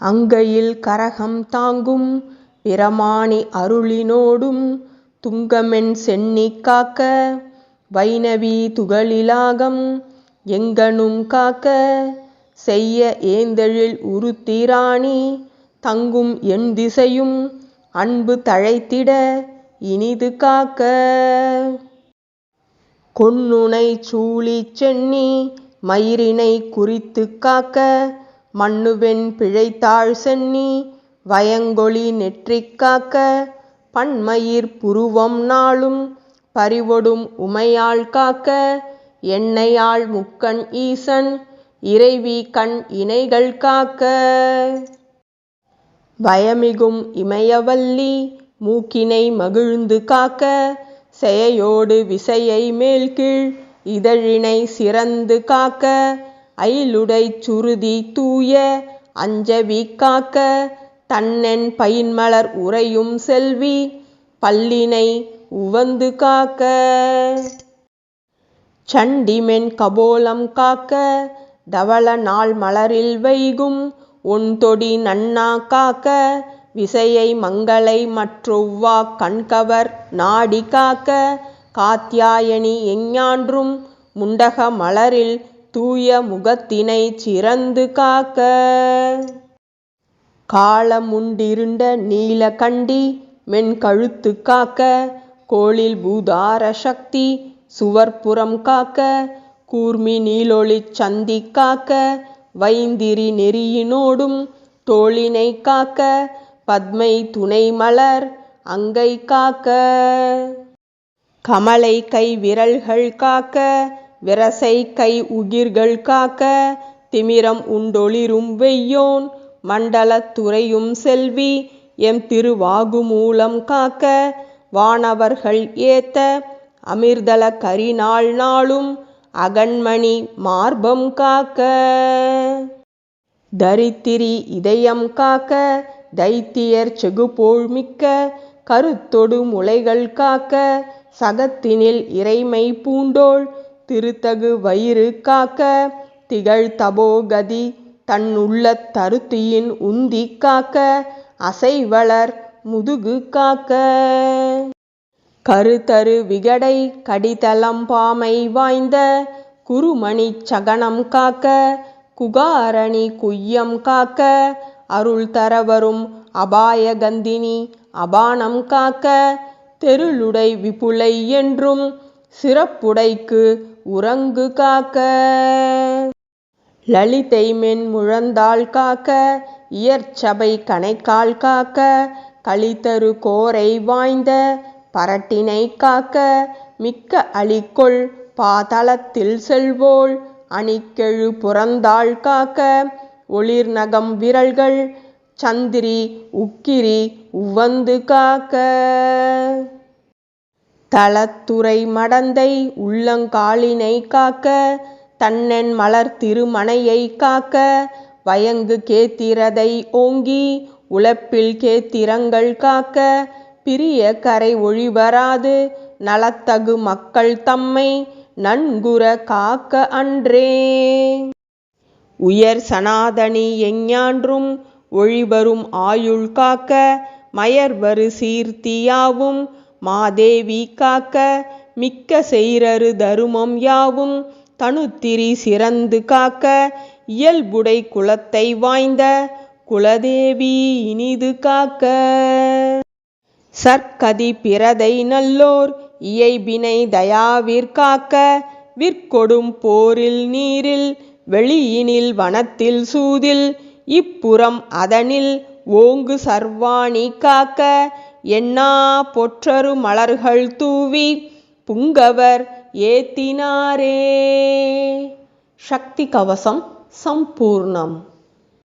அங்கையில் கரகம் தாங்கும் பிரமாணி அருளினோடும் துங்கமென் சென்னி காக்க வைணவி துகளிலாகம் எங்கனும் காக்க செய்ய ஏந்தெழில் உருத்திராணி தங்கும் என் திசையும் அன்பு தழைத்திட இனிது காக்க. கொன்னுனை சூழிச் சென்னி மயிரினை குறித்துக் காக்க மண்ணுவெண் பிழைத்தாள் சென்னி வயங்கொளி நெற்றிக் காக்க பன்மயிர் புருவம் நாளும் பரிவொடும் உமையாள் காக்க எண்ணெயாள் முக்கண் ஈசன் இறைவி கண் இணைகள் காக்க. வயமிகும் இமயவல்லி மூக்கினை மகிழ்ந்து காக்க செயையோடு விசையை மேல்கீழ் இதழினை சிறந்து காக்க ஐலுடை சுருதி தூய அஞ்சவி காக்க தன்னென் பயின்மலர் உறையும் செல்வி பல்லினை உவந்து காக்க. சண்டிமென் கபோலம் காக்க தவள நாள் மலரில் வைகும் ஒன்தொடி நன்னா காக்க விசையை மங்களை மற்றொவ்வாக் கண்கவர் நாடி காக்க காத்தியாயணி எஞ்ஞான்றும் முண்டக மலரில் தூய முகத்தினை சிறந்து காக்க. காலமுண்டிருண்ட நீல கண்டி மென்கழுத்து காக்க. கோளில் பூதார சக்தி சுவர்ப்புறம் காக்க. கூர்மி நீலொளிச் சந்தி காக்க. வைந்திரி நெறியினோடும் தோளினை காக்க. பத்மை துணை மலர் அங்கை காக்க. கமலை கை விரல்கள் காக்க. விரசை கை உகிர்கள் காக்க திமிரம் உண்டொளிரும் வெய்யோன் மண்டலத்துறையும் செல்வி எம் திருவாகுமூலம் காக்க வானவர்கள் ஏத்த அமிர்தல கரிநாள் நாளும் அகன்மணி மார்பம் காக்க. தரித்திரி இதயம் காக்க தைத்தியர் செகுபோழ் மிக்க கருத்தொடு முலைகள் காக்க சகத்தினில் இறைமை பூண்டோள் திருத்தகு வயிறு காக்க திகழ் தபோகதி தன்னுள்ள தருத்தியின் உந்தி காக்க அசைவளர் முதுகு காக்க. கருதரு விகடை கடிதலம் பாமை வாய்ந்த குருமணிச் சகனம் காக்க குகாரணி குய்யம் காக்க அருள் தரவரும் அபாயகந்தினி அபானம் காக்க தெருளுடை விபுலை என்றும் சிறப்புடைக்கு உறங்கு காக்க. லலிதை மென் முழந்தாள் காக்க. இயற்சபை கணைக்கால் காக்க. களித்தரு கோரை வாய்ந்த பரட்டினை காக்க. மிக்க அழிக்கொள் பாதளத்தில் செல்வோள். அணிக்கெழு புறந்தாள் காக்க. ஒளிர்நகம் விரல்கள். சந்திரி உக்கிரி உவந்து காக்க. தலத்துறை மடந்தை உள்ளங்காலினை காக்க தன்னன் மலர் திருமணையை காக்க வயங்கு கேத்திரதை ஓங்கி உழப்பில் கேத்திரங்கள் காக்க பிரிய கரை ஒழிவராது நலத்தகு மக்கள் தம்மை நன்குற காக்க அன்றே. உயர் சனாதனி எஞ்ஞான்றும் ஒழிவரும் ஆயுள் காக்க மயர்வரு சீர்த்தியாவும் மாதேவி காக்க மிக்க செய்ரரு தருமம் யாவும். தனுத்திரி சிறந்து காக்க இயல்புடை குலத்தை வாய்ந்த குலதேவி இனிது காக்க. சர்க்கதி பிரதை நல்லோர் இயைபினை தயாவிற் காக்க. விற்கொடும் போரில் நீரில் வெளியினில் வனத்தில் சூதில் இப்புறம் அதனில் ஓங்கு சர்வாணி காக்க. எண்ணா பொற்றரு மலர்கள் தூவி புங்கவர் ஏத்தினாரே. சக்தி கவசம் சம்பூர்ணம்.